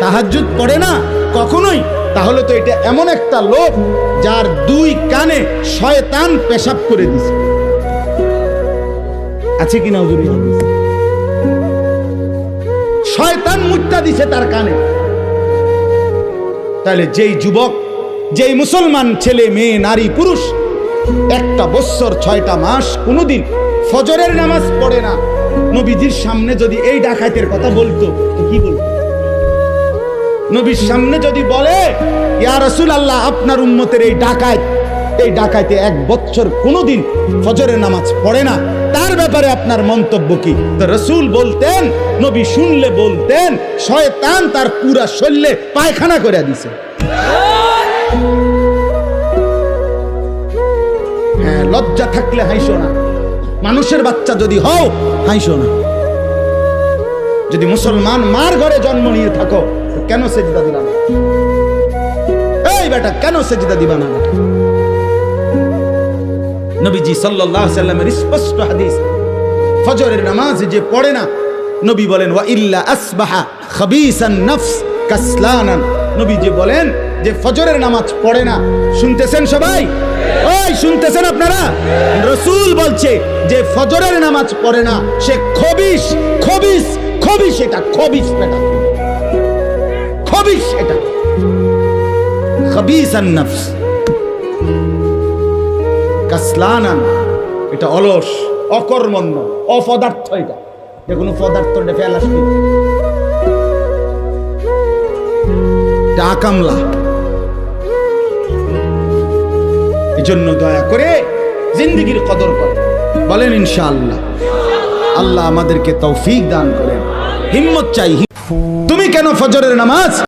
তাহাজ্জুদ পড়ে না কখনোই? তাহলে তো এটা এমন একটা লোক যার দুই কানে শয়তান পেশাব করে দিছে। আছে কিনা হুজুর? শয়তান মুট্টা দিছে তার কানে। তাহলে যেই যুবক, যেই মুসলমান ছেলে, মেয়ে, নারী, পুরুষ, একটা বৎসর ছয়টা মাস কোনোদিন ফজরের নামাজ পড়ে না। নবীজির সামনে যদি এই ডাকাতের কথা বলতো, তো কি বলতো? নবীর সামনে যদি বলে, ইয়া রসুল আল্লাহ আপনার উম্মতের এই ডাকাত, এই ডাকাইতে এক বছর কোনোদিন ফজরের নামাজ পড়ে না। তার ব্যাপারে আপনার মন্তব্য কি? তো রসুল বলতেন, নবী শুনলে বলতেন, শয়তান তার পুরা শরীরে পায়খানা করে দিছে। হ্যাঁ লজ্জা থাকলে হাইসো না। মানুষের বাচ্চা যদি হও, হাইসো না। যদি মুসলমান মার ঘরে জন্ম নিয়ে থাকো কেন সেজদা দিবা না? এই বেটা, কেন সেজদা দিবা না? নবীজি সাল্লাল্লাহু সাল্লামের স্পষ্ট হাদিস, ফজরের নামাজ যে পড়ে না, নবী বলেন, ওয়া ইল্লা আসবাহা খাবিসান নফস কাসলানান। নবীজি বলেন, যে ফজরের নামাজ পড়ে না, শুনতেছেন সবাই? ওই শুনতেছেন আপনারা? রসূল বলছে, যে ফজরের নামাজ পড়ে না, সে খবিস খবিস খবিস এটা খবিস বেটা। খবিস এটা। খাবিসান নফস। কাসলানান, এটা অলস, অকর্মণ্য, অপদার্থ এটা। যে কোনো পদার্থ ফেল আসবে। এটা আকামলা এই জন্য দয়া করে জিন্দিগির কদর করে। বলেন ইনশাআল্লাহ। আল্লাহ আমাদেরকে তৌফিক দান করেন। হিম্মত চাই। তুমি কেন ফজরের নামাজ?